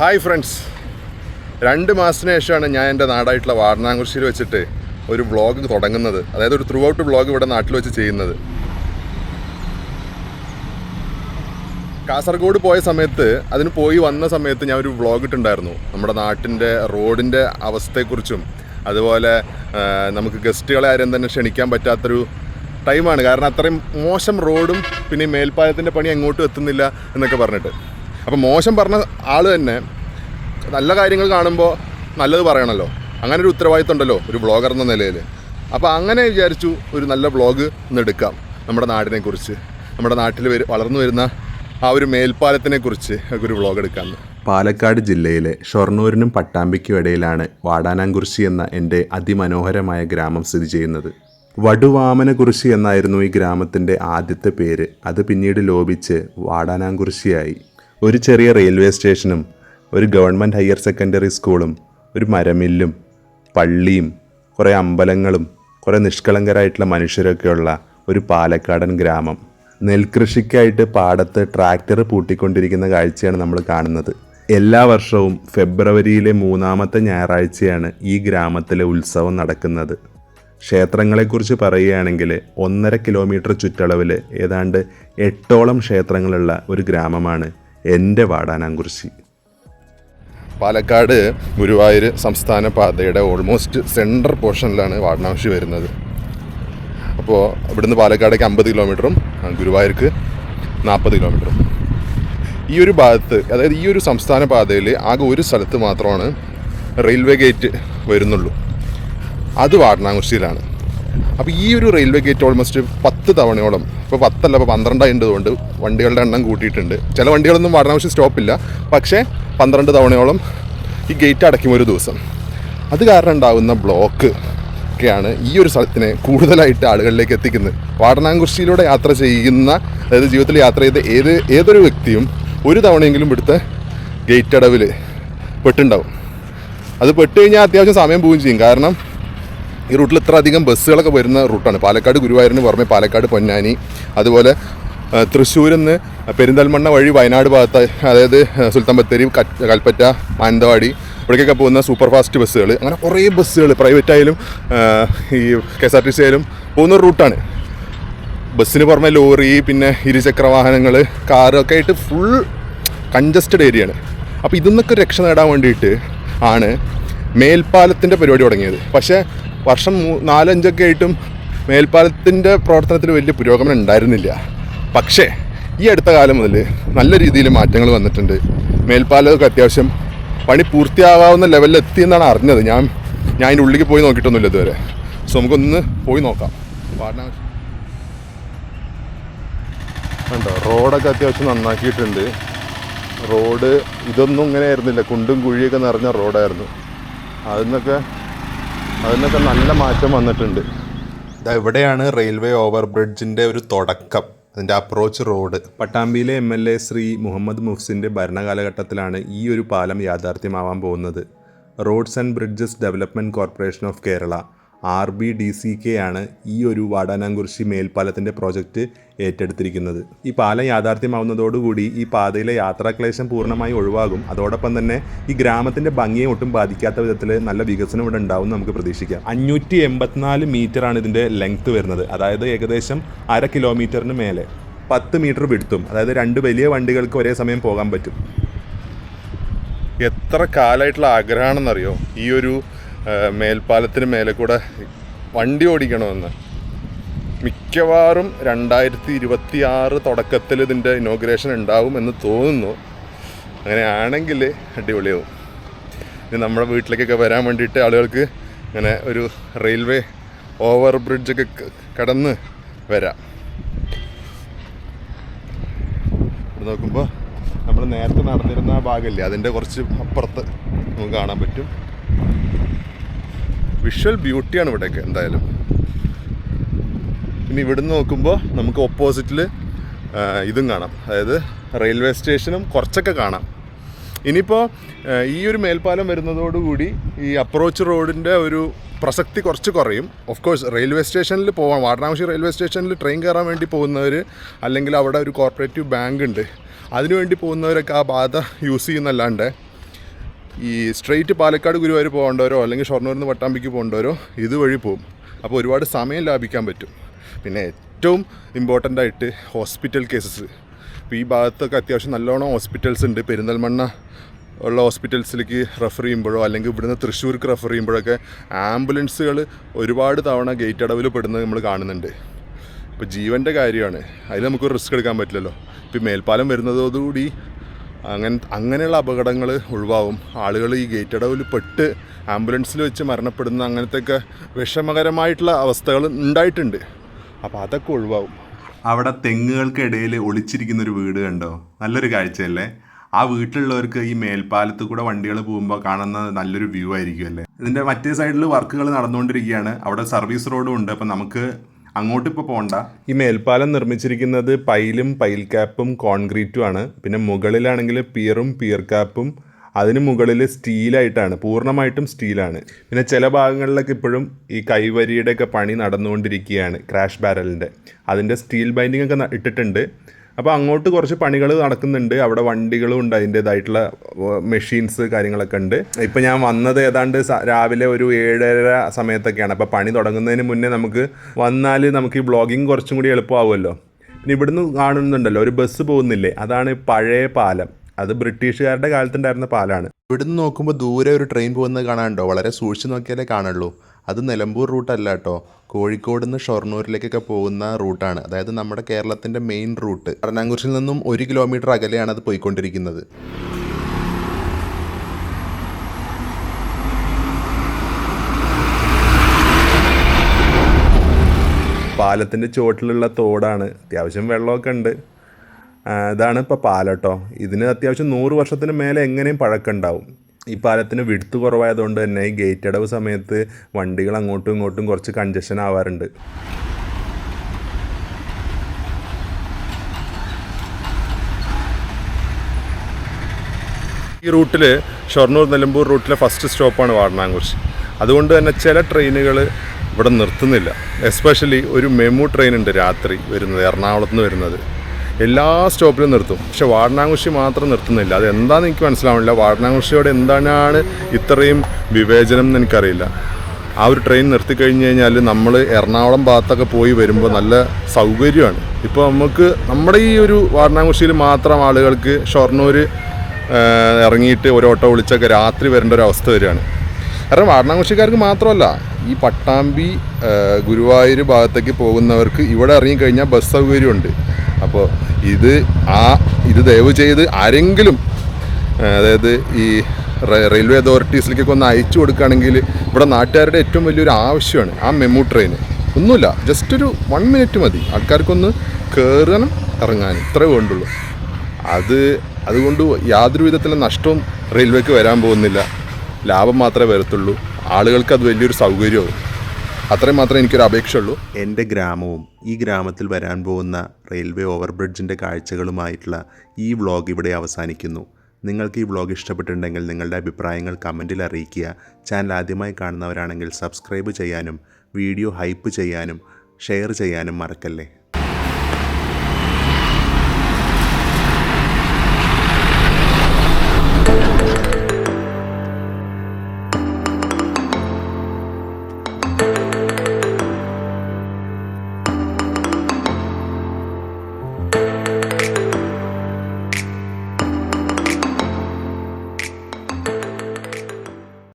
Hi friends. രണ്ട് മാസത്തിന് ശേഷമാണ് ഞാൻ എന്റെ നാടായിട്ടുള്ള വാരണാകുറിശ്ശിയിൽ വെച്ചിട്ട് ഒരു വ്ളോഗ് തുടങ്ങുന്നത്. അതായത് ഒരു ത്രൂ ഔട്ട് വ്ളോഗ് ഇവിടെ നാട്ടിൽ വെച്ച് ചെയ്യുന്നത്. കാസർഗോഡ് പോയ സമയത്ത് അതിന് പോയി വന്ന സമയത്ത് ഞാൻ ഒരു വ്ളോഗ് ഇട്ടുണ്ടായിരുന്നു നമ്മുടെ നാട്ടിന്റെ റോഡിന്റെ അവസ്ഥയെക്കുറിച്ചും അതുപോലെ നമുക്ക് ഗസ്റ്റുകളെ ആരും തന്നെ ക്ഷണിക്കാൻ പറ്റാത്തൊരു ടൈമാണ് കാരണം അത്രയും മോശം റോഡും പിന്നെ മേൽപ്പാലത്തിന്റെ പണി എങ്ങോട്ടും എത്തുന്നില്ല എന്നൊക്കെ പറഞ്ഞിട്ട്. അപ്പോൾ മോശം പറഞ്ഞ ആൾ തന്നെ നല്ല കാര്യങ്ങൾ കാണുമ്പോൾ നല്ലത് പറയണമല്ലോ അങ്ങനെ ഒരു ഉത്തരവാദിത്വം ഉണ്ടല്ലോ ഒരു ബ്ലോഗർ എന്ന നിലയിൽ. അപ്പോൾ അങ്ങനെ വിചാരിച്ചു ഒരു നല്ല ബ്ലോഗ് എടുക്കാം നമ്മുടെ നാടിനെക്കുറിച്ച് നമ്മുടെ നാട്ടിൽ വളർന്നു വരുന്ന ആ ഒരു മേൽപ്പാലത്തിനെ കുറിച്ച് ഒരു വ്ളോഗ് എടുക്കാമെന്ന് പാലക്കാട് ജില്ലയിലെ ഷൊർണൂരിനും പട്ടാമ്പിക്കും ഇടയിലാണ് വാടാനാംകുറിശി എന്ന എന്റെ അതിമനോഹരമായ ഗ്രാമം സ്ഥിതി ചെയ്യുന്നത്. വടുവാമനകുറിശി എന്നായിരുന്നു ഈ ഗ്രാമത്തിന്റെ ആദ്യത്തെ പേര്. അത് പിന്നീട് ലോപിച്ച് വാടാനാംകുറിശിയായി. ഒരു ചെറിയ റെയിൽവേ സ്റ്റേഷനും ഒരു ഗവൺമെന്റ് ഹയർ സെക്കൻഡറി സ്കൂളും ഒരു മരമില്ലും പള്ളിയും കുറേ അമ്പലങ്ങളും കുറേ നിഷ്കളങ്കരായിട്ടുള്ള മനുഷ്യരൊക്കെയുള്ള ഒരു പാലക്കാടൻ ഗ്രാമം. നെൽകൃഷിക്കായിട്ട് പാടത്ത് ട്രാക്ടർ പൂട്ടിക്കൊണ്ടിരിക്കുന്ന കാഴ്ചയാണ് നമ്മൾ കാണുന്നത്. എല്ലാ വർഷവും ഫെബ്രുവരിയിലെ മൂന്നാമത്തെ ഞായറാഴ്ചയാണ് ഈ ഗ്രാമത്തിലെ ഉത്സവം നടക്കുന്നത്. ക്ഷേത്രങ്ങളെക്കുറിച്ച് പറയുകയാണെങ്കിൽ ഒന്നര കിലോമീറ്റർ ചുറ്റളവിൽ ഏതാണ്ട് എട്ടോളം ക്ഷേത്രങ്ങളുള്ള ഒരു ഗ്രാമമാണ് എന്റെ വാടാനാംകുറിശി പാലക്കാട് ഗുരുവായൂർ സംസ്ഥാന പാതയുടെ ഓൾമോസ്റ്റ് സെൻട്രൽ പോർഷനിലാണ് വാടനാംശി വരുന്നത്. അപ്പോൾ ഇവിടുന്ന് പാലക്കാടേക്ക് അമ്പത് കിലോമീറ്ററും ഗുരുവായൂർക്ക് നാൽപ്പത് കിലോമീറ്ററും ഈ ഒരു ഭാഗത്ത് അതായത് ഈ ഒരു സംസ്ഥാന പാതയിൽ ആകെ ഒരു സ്ഥലത്ത് മാത്രമാണ് റെയിൽവേ ഗേറ്റ് വരുന്നുള്ളൂ. അത് വാരണാകുറിശ്ശിയിലാണ് അപ്പോൾ ഈ ഒരു റെയിൽവേ ഗേറ്റ് ഓൾമോസ്റ്റ് പത്ത് തവണയോളം ഇപ്പോൾ പത്തല്ല ഇപ്പോൾ പന്ത്രണ്ടായതുകൊണ്ട് വണ്ടികളുടെ എണ്ണം കൂട്ടിയിട്ടുണ്ട്. ചില വണ്ടികളൊന്നും വാരണാകുറിശ്ശി സ്റ്റോപ്പില്ല പക്ഷേ പന്ത്രണ്ട് തവണയോളം ഈ ഗേറ്റ് അടയ്ക്കും ഒരു ദിവസം. അത് കാരണം ഉണ്ടാകുന്ന ബ്ലോക്ക് ഒക്കെയാണ് ഈ ഒരു സ്ഥലത്തിനെ കൂടുതലായിട്ട് ആളുകളിലേക്ക് എത്തിക്കുന്നത്. വാടനാംകുറിശ്ശിയിലൂടെ യാത്ര ചെയ്യുന്ന അതായത് ജീവിതത്തിൽ യാത്ര ചെയ്ത ഏത് ഏതൊരു വ്യക്തിയും ഒരു തവണയെങ്കിലും ഇവിടുത്തെ ഗേറ്റ് അടവിൽ പെട്ടുണ്ടാവും. അത് പെട്ട് കഴിഞ്ഞാൽ അത്യാവശ്യം സമയം പോവുകയും ചെയ്യും. കാരണം ഈ റൂട്ടിൽ ഇത്ര അധികം ബസ്സുകളൊക്കെ വരുന്ന റൂട്ടാണ്. പാലക്കാട് ഗുരുവായൂരിന് പുറമെ പാലക്കാട് പൊന്നാനി അതുപോലെ തൃശ്ശൂരിൽ നിന്ന് പെരിന്തൽമണ്ണ വഴി വയനാട് ഭാഗത്ത് അതായത് സുൽത്താൻ ബത്തേരി കൽപ്പറ്റ മാനന്തവാടി ഇവിടേക്കൊക്കെ പോകുന്ന സൂപ്പർ ഫാസ്റ്റ് ബസ്സുകൾ അങ്ങനെ കുറേ ബസ്സുകൾ പ്രൈവറ്റ് ആയാലും ഈ K S R T C ആയാലും പോകുന്ന റൂട്ടാണ്. ബസ്സിന് പുറമെ ലോറി പിന്നെ ഇരുചക്ര വാഹനങ്ങൾ കാറൊക്കെ ആയിട്ട് ഫുൾ കൺജസ്റ്റഡ് ഏരിയയാണ് അപ്പോൾ ഇതിന്നൊക്കെ രക്ഷ നേടാൻ വേണ്ടിയിട്ട് ആണ് മേൽപ്പാലത്തിന്റെ പരിപാടി തുടങ്ങിയത്. പക്ഷേ വർഷം നാലഞ്ചൊക്കെ ആയിട്ടും മേൽപ്പാലത്തിന്റെ പ്രവർത്തനത്തിൽ വലിയ പുരോഗമനം ഉണ്ടായിരുന്നില്ല. പക്ഷേ ഈ അടുത്ത കാലം മുതൽ നല്ല രീതിയിൽ മാറ്റങ്ങൾ വന്നിട്ടുണ്ട്. മേൽപ്പാലമൊക്കെ അത്യാവശ്യം പണി പൂർത്തിയാകാവുന്ന ലെവലിൽ എത്തിയെന്നാണ് അറിഞ്ഞത്. ഞാൻ ഞാൻ അതിന്റെ ഉള്ളിലേക്ക് പോയി നോക്കിയിട്ടൊന്നുമില്ല ഇതുവരെ. സോ നമുക്കൊന്ന് പോയി നോക്കാം. വാരണാസി കണ്ടോ റോഡൊക്കെ അത്യാവശ്യം നന്നാക്കിയിട്ടുണ്ട്. റോഡ് ഇതൊന്നും ഇങ്ങനെ ആയിരുന്നില്ല. കുണ്ടും കുഴിയൊക്കെ നിറഞ്ഞ റോഡായിരുന്നു. അതിന്നൊക്കെ അതിനൊക്കെ നല്ല മാറ്റം വന്നിട്ടുണ്ട്. ഇതാ ഇവിടെയാണ് റെയിൽവേ ഓവർ ബ്രിഡ്ജിന്റെ ഒരു തുടക്കം. അതിന്റെ approach road പട്ടാമ്പിയിലെ M L A Shri Muhammad മുഫ്സിന്റെ ഭരണകാലഘട്ടത്തിലാണ് ഈ ഒരു പാലം യാഥാർത്ഥ്യമാവാൻ പോകുന്നത്. Roads and bridges development corporation of Kerala. R B D C K ആണ് ഈ ഒരു വാടാനാംകുറിശി മേൽപ്പാലത്തിന്റെ പ്രോജക്റ്റ് ഏറ്റെടുത്തിരിക്കുന്നത്. ഈ പാലം യാഥാർത്ഥ്യമാവുന്നതോടുകൂടി ഈ പാതയിലെ യാത്രാക്ലേശം പൂർണമായി ഒഴിവാകും. അതോടൊപ്പം തന്നെ ഈ ഗ്രാമത്തിന്റെ ഭംഗിയെ ഒട്ടും ബാധിക്കാത്ത വിധത്തിൽ നല്ല വികസനം ഇവിടെ ഉണ്ടാവും നമുക്ക് പ്രതീക്ഷിക്കാം. അഞ്ഞൂറ്റി എൺപത്തിനാല് മീറ്ററാണ് ഇതിന്റെ ലെങ്ത് വരുന്നത്. അതായത് ഏകദേശം അര കിലോമീറ്ററിന് മേലെ. പത്ത് മീറ്റർ വിടുത്തും. അതായത് രണ്ട് വലിയ വണ്ടികൾക്ക് ഒരേ സമയം പോകാൻ പറ്റും. എത്ര കാലമായിട്ടുള്ള ആഗ്രഹമാണെന്നറിയോ? ഈ ഒരു മേൽപ്പാലത്തിന് മേലെ കൂടെ വണ്ടി ഓടിക്കണമെന്ന്. മിക്കവാറും രണ്ടായിരത്തി ഇരുപത്തി ആറ് തുടക്കത്തിൽ ഇതിന്റെ ഇനോഗ്രേഷൻ ഉണ്ടാവും എന്ന് തോന്നുന്നു. അങ്ങനെയാണെങ്കിൽ അടിപൊളിയാവും. ഇനി നമ്മുടെ വീട്ടിലേക്കൊക്കെ വരാൻ വേണ്ടിയിട്ട് ആളുകൾക്ക് ഇങ്ങനെ ഒരു റെയിൽവേ ഓവർ ബ്രിഡ്ജൊക്കെ കടന്ന് വരാം. ഇവിടെ നോക്കുമ്പോൾ നമ്മൾ നേരത്തെ നടന്നിരുന്ന ആ ഭാഗമില്ലേ? അതിന്റെ കുറച്ച് അപ്പുറത്ത് നമുക്ക് കാണാൻ പറ്റും. വിഷ്വൽ ബ്യൂട്ടിയാണ് ഇവിടെയൊക്കെ എന്തായാലും. ഇനി ഇവിടുന്ന് നോക്കുമ്പോൾ നമുക്ക് ഓപ്പോസിറ്റിൽ ഇതും കാണാം. അതായത് റെയിൽവേ സ്റ്റേഷനും കുറച്ചൊക്കെ കാണാം. ഇനിയിപ്പോൾ ഈ ഒരു മേൽപ്പാലം വരുന്നതോടുകൂടി ഈ അപ്രോച്ച് റോഡിന്റെ ഒരു പ്രസക്തി കുറച്ച് കുറയും. ഓഫ് കോഴ്സ് റെയിൽവേ സ്റ്റേഷനിൽ പോകാൻ വാരണാസി റെയിൽവേ സ്റ്റേഷനിൽ ട്രെയിൻ കയറാൻ വേണ്ടി പോകുന്നവർ അല്ലെങ്കിൽ അവിടെ ഒരു കോർപ്പറേറ്റീവ് ബാങ്ക് ഉണ്ട്. അതിനുവേണ്ടി പോകുന്നവരൊക്കെ ആ ബാധ യൂസ് ചെയ്യുന്നല്ലാണ്ട് ഈ സ്ട്രെയിറ്റ് പാലക്കാട് ഗുരുവായൂർ പോകേണ്ടവരോ അല്ലെങ്കിൽ ഷൊർണൂരിൽ നിന്ന് പട്ടാമ്പിക്ക് പോകേണ്ടവരോ ഇതുവഴി പോകും അപ്പോൾ ഒരുപാട് സമയം ലാഭിക്കാൻ പറ്റും. പിന്നെ ഏറ്റവും ഇമ്പോർട്ടന്റ് ആയിട്ട് ഹോസ്പിറ്റൽ കേസസ് ഇപ്പോൾ ഈ ഭാഗത്തൊക്കെ അത്യാവശ്യം നല്ലോണം ഹോസ്പിറ്റൽസ് ഉണ്ട്. പെരിന്തൽമണ്ണ ഉള്ള ഹോസ്പിറ്റൽസിലേക്ക് റെഫർ ചെയ്യുമ്പോഴോ അല്ലെങ്കിൽ ഇവിടുന്ന് തൃശ്ശൂർക്ക് റെഫർ ചെയ്യുമ്പോഴൊക്കെ ആംബുലൻസുകൾ ഒരുപാട് തവണ ഗേറ്റ് അടവിൽ പെടുന്നത് നമ്മൾ കാണുന്നുണ്ട്. ഇപ്പോൾ ജീവന്റെ കാര്യമാണ്. അതിൽ നമുക്ക് റിസ്ക് എടുക്കാൻ പറ്റില്ലല്ലോ. ഇപ്പോൾ മേൽപ്പാലം വരുന്നതോടുകൂടി അങ്ങനെ അങ്ങനെയുള്ള അപകടങ്ങൾ ഒഴിവാകും ആളുകൾ ഈ ഗേറ്റ് അടവിൽ പെട്ട് ആംബുലൻസിൽ വെച്ച് മരണപ്പെടുന്ന അങ്ങനത്തെയൊക്കെ വിഷമകരമായിട്ടുള്ള അവസ്ഥകൾ ഉണ്ടായിട്ടുണ്ട്. അപ്പോൾ അതൊക്കെ ഒഴിവാകും അവിടെ തെങ്ങുകൾക്കിടയിൽ ഒളിച്ചിരിക്കുന്ന ഒരു വീട് കണ്ടോ? നല്ലൊരു കാഴ്ചയല്ലേ? ആ വീട്ടിലുള്ളവർക്ക് ഈ മേൽപ്പാലത്ത് കൂടെ വണ്ടികൾ പോകുമ്പോൾ കാണുന്ന നല്ലൊരു വ്യൂ ആയിരിക്കും അല്ലേ? ഇതിന്റെ മറ്റേ സൈഡിൽ വർക്കുകൾ നടന്നുകൊണ്ടിരിക്കുകയാണ്. അവിടെ സർവീസ് റോഡും ഉണ്ട്. അപ്പം നമുക്ക് അങ്ങോട്ട് ഇപ്പോൾ പോകണ്ട ഈ മേൽപ്പാലം നിർമ്മിച്ചിരിക്കുന്നത് പൈലും പൈൽ ക്യാപ്പും കോൺക്രീറ്റും ആണ്. പിന്നെ മുകളിലാണെങ്കിൽ പിയറും പിയർ ക്യാപ്പും. അതിന് മുകളിൽ സ്റ്റീലായിട്ടാണ് പൂർണമായിട്ടും സ്റ്റീലാണ്. പിന്നെ ചില ഭാഗങ്ങളിലൊക്കെ ഇപ്പോഴും ഈ കൈവരിയുടെ ഒക്കെ പണി നടന്നുകൊണ്ടിരിക്കുകയാണ് ക്രാഷ് ബാരലിന്റെ. അതിന്റെ സ്റ്റീൽ ബൈൻഡിങ് ഒക്കെ ഇട്ടിട്ടുണ്ട്. അപ്പോൾ അങ്ങോട്ട് കുറച്ച് പണികൾ നടക്കുന്നുണ്ട്. അവിടെ വണ്ടികളും ഉണ്ട് അതിന്റേതായിട്ടുള്ള മെഷീൻസ് കാര്യങ്ങളൊക്കെ ഉണ്ട്. ഇപ്പോൾ ഞാൻ വന്നത് ഏതാണ്ട് രാവിലെ ഒരു ഏഴര സമയത്തൊക്കെയാണ്. അപ്പോൾ പണി തുടങ്ങുന്നതിന് മുന്നേ നമുക്ക് വന്നാൽ നമുക്ക് ഈ ബ്ലോഗിങ് കുറച്ചും കൂടി എളുപ്പമാവുമല്ലോ. പിന്നെ ഇവിടുന്ന് കാണുന്നുണ്ടല്ലോ ഒരു ബസ് പോകുന്നില്ലേ? അതാണ് പഴയ പാലം. അത് ബ്രിട്ടീഷുകാരുടെ കാലത്തുണ്ടായിരുന്ന പാലാണ്. ഇവിടുന്ന് നോക്കുമ്പോൾ ദൂരെ ഒരു ട്രെയിൻ പോകുന്നത് കാണാനുണ്ടോ? വളരെ സൂക്ഷിച്ച് നോക്കിയാലേ കാണുള്ളൂ. അത് നിലമ്പൂർ റൂട്ടല്ല കേട്ടോ. കോഴിക്കോട് നിന്ന് ഷൊർണൂരിലേക്കൊക്കെ പോകുന്ന റൂട്ടാണ് അതായത് നമ്മുടെ കേരളത്തിന്റെ മെയിൻ റൂട്ട് എറണാകുളത്തിൽ നിന്നും ഒരു കിലോമീറ്റർ അകലെയാണ് അത് പോയിക്കൊണ്ടിരിക്കുന്നത്. പാലത്തിന്റെ ചുവട്ടിലുള്ള തോടാണ്. അത്യാവശ്യം വെള്ളമൊക്കെ ഉണ്ട്. ഇതാണ് ഇപ്പോൾ പാലട്ടോ ഇതിന് അത്യാവശ്യം നൂറ് വർഷത്തിന് മേലെ എങ്ങനെയും പഴക്കമുണ്ടാവും. ഈ പാലത്തിന് വിടുത്ത് കുറവായതുകൊണ്ട് തന്നെ ഈ ഗേറ്റ് അടവ് സമയത്ത് വണ്ടികൾ അങ്ങോട്ടും ഇങ്ങോട്ടും കുറച്ച് കൺജഷൻ ആവാറുണ്ട്. ഈ റൂട്ടിൽ ഷൊർണൂർ നിലമ്പൂർ റൂട്ടിലെ ഫസ്റ്റ് സ്റ്റോപ്പാണ് വാടനാംകുറിശി അതുകൊണ്ട് തന്നെ ചില ട്രെയിനുകൾ ഇവിടെ നിർത്തുന്നില്ല. എസ്പെഷ്യലി ഒരു മെമു ട്രെയിൻ ഉണ്ട് രാത്രി വരുന്നത് എറണാകുളത്ത് നിന്ന് വരുന്നത്. എല്ലാ സ്റ്റോപ്പിലും നിർത്തും. പക്ഷെ വാടനാംകുറിശി മാത്രം നിർത്തുന്നില്ല. അത് എന്താണെന്ന് എനിക്ക് മനസ്സിലാവുന്നില്ല. വാടനാംകുറിശിയോട് എന്താണ് ഇത്രയും വിവേചനം എന്ന് എനിക്കറിയില്ല. ആ ഒരു ട്രെയിൻ നിർത്തി കഴിഞ്ഞ് കഴിഞ്ഞാൽ നമ്മൾ എറണാകുളം ഭാഗത്തൊക്കെ പോയി വരുമ്പോൾ നല്ല സൗകര്യമാണ്. ഇപ്പോൾ നമുക്ക് നമ്മുടെ ഈ ഒരു വാടനാംകുറിശിയിൽ മാത്രം ആളുകൾക്ക് ഷൊർണൂർ ഇറങ്ങിയിട്ട് ഒരു ഓട്ടോ വിളിച്ചൊക്കെ രാത്രി വരേണ്ട ഒരു അവസ്ഥ വരികയാണ്. കാരണം വാരണാഘോഷിക്കാർക്ക് മാത്രമല്ല ഈ പട്ടാമ്പി ഗുരുവായൂർ ഭാഗത്തേക്ക് പോകുന്നവർക്ക് ഇവിടെ ഇറങ്ങിക്കഴിഞ്ഞാൽ ബസ് സൗകര്യമുണ്ട്. അപ്പോൾ ഇത് ആ ഇത് ദയവ് ചെയ്ത് ആരെങ്കിലും അതായത് ഈ റെയിൽവേ അതോറിറ്റീസിലേക്കൊക്കെ ഒന്ന് അയച്ചു കൊടുക്കുകയാണെങ്കിൽ ഇവിടെ നാട്ടുകാരുടെ ഏറ്റവും വലിയൊരു ആവശ്യമാണ് ആ മെമു ട്രെയിൻ ഒന്നുമില്ല ജസ്റ്റ് ഒരു വൺ മിനിറ്റ് മതി. ആൾക്കാർക്കൊന്ന് കയറണം ഇറങ്ങാനും ഇത്രേ വേണ്ടുള്ളൂ. അത് അതുകൊണ്ട് യാതൊരു വിധത്തിലുള്ള നഷ്ടവും റെയിൽവേക്ക് വരാൻ പോകുന്നില്ല. ലാഭം മാത്രമേ വരത്തുള്ളൂ. ആളുകൾക്ക് അത് വലിയൊരു സൗകര്യമാണ് അത്രയും മാത്രമേ എനിക്കൊരു അപേക്ഷയുള്ളൂ. എന്റെ ഗ്രാമവും ഈ ഗ്രാമത്തിൽ വരാൻ പോകുന്ന റെയിൽവേ ഓവർബ്രിഡ്ജിന്റെ കാഴ്ചകളുമായിട്ടുള്ള ഈ വ്ളോഗ് ഇവിടെ അവസാനിക്കുന്നു. നിങ്ങൾക്ക് ഈ വ്ളോഗ് ഇഷ്ടപ്പെട്ടിട്ടുണ്ടെങ്കിൽ നിങ്ങളുടെ അഭിപ്രായങ്ങൾ കമന്റിൽ അറിയിക്കുക. ചാനൽ ആദ്യമായി കാണുന്നവരാണെങ്കിൽ സബ്സ്ക്രൈബ് ചെയ്യാനും വീഡിയോ ഹൈപ്പ് ചെയ്യാനും ഷെയർ ചെയ്യാനും മറക്കല്ലേ?